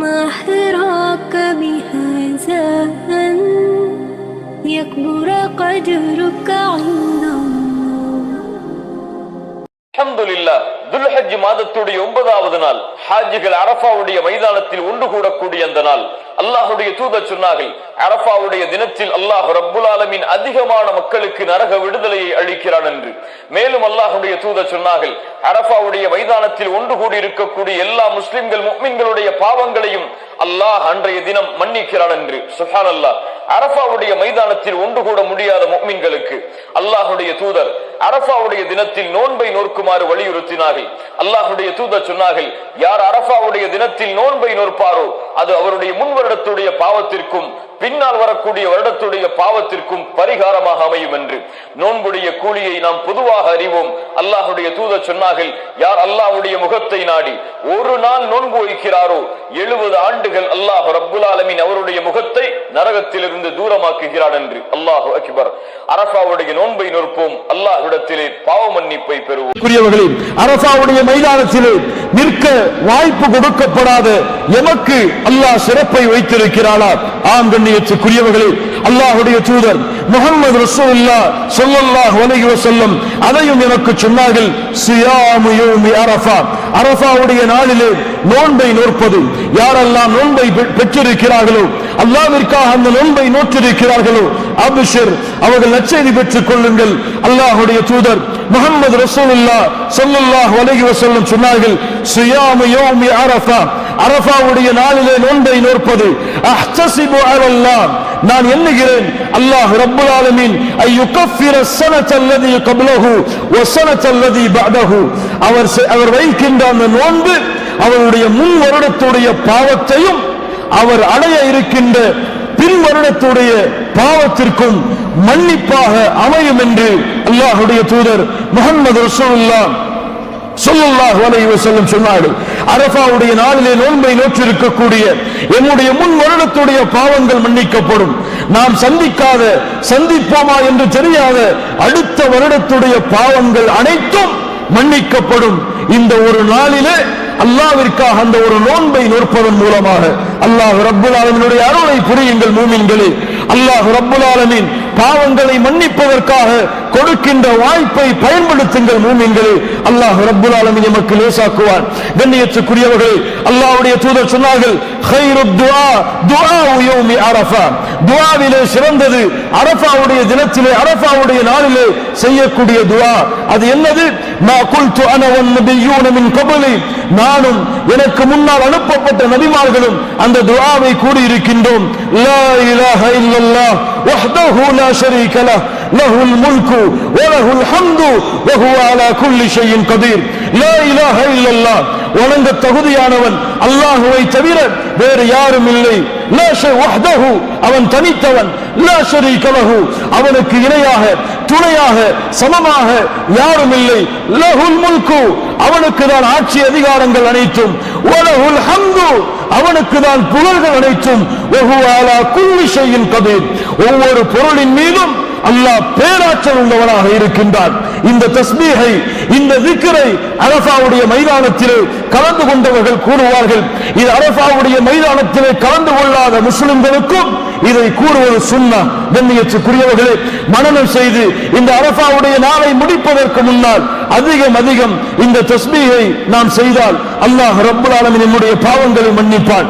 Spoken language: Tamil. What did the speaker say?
ما حراك بهذا أن يكبر قدرك عند الله அல்ஹம்துலில்லா துல்ஹஜ் மாதத்துடைய ஒன்பதாவது நாள் ஹாஜிகள் அரஃபாவுடைய மைதானத்தில் ஒன்று கூடக்கூடிய அந்த நாள் அல்லாஹுடைய தூதர் சொன்னார்கள் அரபாவுடைய தினத்தில் அல்லாஹ் ரப்புல் ஆலமீன் அதிகமான மக்களுக்கு நரக விடுதலையை அளிக்கிறான் என்று. மேலும் அல்லாஹுடைய தூதர் சொன்னார்கள் அரஃபாவுடைய மைதானத்தில் ஒன்று கூடி இருக்கக்கூடிய எல்லா முஸ்லிம்கள் முக்மின்களுடைய பாவங்களையும் அல்லாஹ் அன்றைய தினம் மன்னிக்கிறான் என்று. சுஹான் அல்லாஹ் அரஃபாவுடைய மைதானத்தில் ஒன்று கூட முடியாத முக்மின்களுக்கு அல்லாஹுடைய தூதர் அரபாவுடைய தினத்தில் நோன்பை நோக்குமாறு வலியுறுத்தினார்கள். அல்லாஹுடைய தூத சொன்னார்கள் யார் அரபாவுடைய தினத்தில் நோன்பை நோற்பாரோ அது அவருடைய முன் வருடத்துடைய பாவத்திற்கும் பின்னால் வரக்கூடிய வருடத்துடைய பாவத்திற்கும் பரிகாரமாக அமையும் என்று. நோன்புடைய கூலியை நாம் பொதுவாக அறிவோம். அல்லாஹுடைய தூதர் சொன்னார்கள் யார் அல்லாஹுடைய முகத்தை நாடி ஒரு நாள் நோன்பு வைக்கிறாரோ எழுபது ஆண்டுகள் அல்லாஹ் ரப்புல் ஆலமீன் அவருடைய முகத்தை நரகத்திலிருந்து தூரமாக்குகிறான் என்று. அல்லாஹு அக்பர். அரசாவுடைய நோன்பை நோற்போம் அல்லாஹ்விடத்திலே பாவ மன்னிப்பை பெறுவோம். அரசாவுடைய மைதானத்திலே நிற்க வாய்ப்பு கொடுக்கப்படாத. எமக்கு அல்லாஹ் சிறப்பை வைத்திருக்கிறானா? ஆம் கண்ணியத்துக்குரியவர்களே அல்லாஹுடைய தூதர் முகமது ரசூல்லா சொல்லல்லாஹ் அலைஹி செல்லும் அதையும் எனக்கு சொன்னார்கள் சியாமு அரஃபா. அரஃபாவுடைய நாளிலே நோன்பை நோற்பது. யாரெல்லாம் நோன்பை பெற்றிருக்கிறார்களோ அல்லாவிற்காக அந்த நோன்பை நோற்றிருக்கிறார்களோ அபிஷர் அவர்கள் நச்செய்தி பெற்றுக் கொள்ளுங்கள். அல்லாஹுடைய தூதர் முகமது ரசூலுல்லா சொல்லுல்லாஹ் அலைஹி வஸல்லம் சொன்னார்கள் சியாமு அரஃபா. அரஃபாவுடைய நாளிலே நோன்பை நோற்பது. அஹ்தசிபு அலல்லாஹ். நான் எண்ணுகிறேன். அல்லாஹ் ரப்புல் ஆலமீன் ஐ யுகஃபிர ஸனத அல்லதி கப்லஹு வ ஸனத அல்லதி பஅதஹு. அவர் அவர் வைக்கின்ற அந்த நோன்பு அவருடைய முன் வருடத்துடைய பாவத்தையும் அவர் அடைய இருக்கின்ற பின் வருடத்துடைய பாவத்திற்கும் மன்னிப்பாக அமையும் என்று அல்லாஹுடைய தூதர் முகமது ரசூலுல்லாஹ் ஸல்லல்லாஹு அலைஹி வஸல்லம் சொன்னார்கள். அரபாவுடைய நாளிலே நோன்பை நோற்றிருக்கக்கூடிய என்னுடைய முன் வருடத்துடைய பாவங்கள் மன்னிக்கப்படும். நாம் சந்திக்காத சந்திப்போமா என்று தெரியாத அடுத்த வருடத்துடைய பாவங்கள் அனைத்தும் மன்னிக்கப்படும். இந்த ஒரு நாளிலே அல்லாவிற்காக அந்த ஒரு நோன்பை நோற்பதன் மூலமாக அல்லாஹ் ரப்புல் அருளை புரியுங்கள் மூமின்களே. அல்லாஹ் ரப்புல் பாவங்களை மன்னிப்பதற்காக கொடுக்கின்ற வாய்ப்பை பயன்படுத்துங்கள் மூமின்களே. அல்லாஹ் ரப்புல் ஆலமீன் எமக்கு லேசாக்குவான். கண்ணியத்துக்குரியவர்களே அல்லாஹ்வுடைய தூதர் சொன்னார்கள் ஹைரு துவா துவா யௌமி அரஃபா. துவாவிலே சிறந்தது அரஃபாவுடைய தினத்திலே அரஃபாவுடைய நாளிலே செய்யக்கூடிய துவா அது என்னது? மா குல்து அன வன் நபியூன மின் கபலி. நானும் எனக்கு முன்னால் அனுப்பப்பட்ட நபிமார்களும் அந்த துவாவை கூடி இருக்கின்றோம் லா இலாஹ இல்லல்லாஹ் வஹ்தஹு லா ஷரீக லஹ். லஹுல் முல்கு الحمد وهو على كل شيء قدير. لا லா இலாஹ الله. வணங்க தகுதியானவன் அல்லாஹுவை தவிர வேறு யாரும் இல்லை. அவன் தனித்தவன். அவனுக்கு இணையாக துணையாக சமமாக யாரும் இல்லை. லஹுல் முல்கு அவனுக்கு தான் ஆட்சி அதிகாரங்கள் அனைத்தும். வலஹுல் ஹந்து அவனுக்கு தான் புகழ்கள் அனைத்தும். ஒவ்வொரு பொருளின் மீதும் அல்லாஹ் பேராற்றல் உள்ளவனாக இருக்கின்றான். இந்த தஸ்மீகை இந்த திக்கரை அரபாவுடைய மைதானத்திலே கலந்து கொண்டவர்கள் கூறுவார்கள். இது அரபாவுடைய மைதானத்திலே கலந்து கொள்ளாத முஸ்லிம்களுக்கும் இதை கூறுவது சுண்ணா. கண்ணியத்துக்குரியவர்களே மனநம் செய்து இந்த அரபாவுடைய நாளை முடிப்பதற்கு முன்னால் அதிகம் அதிகம் இந்த தஸ்மீகை நாம் செய்தால் அல்லாஹ் ரப்புல் ஆலமின் என்னுடைய பாவங்களை மன்னிப்பான்.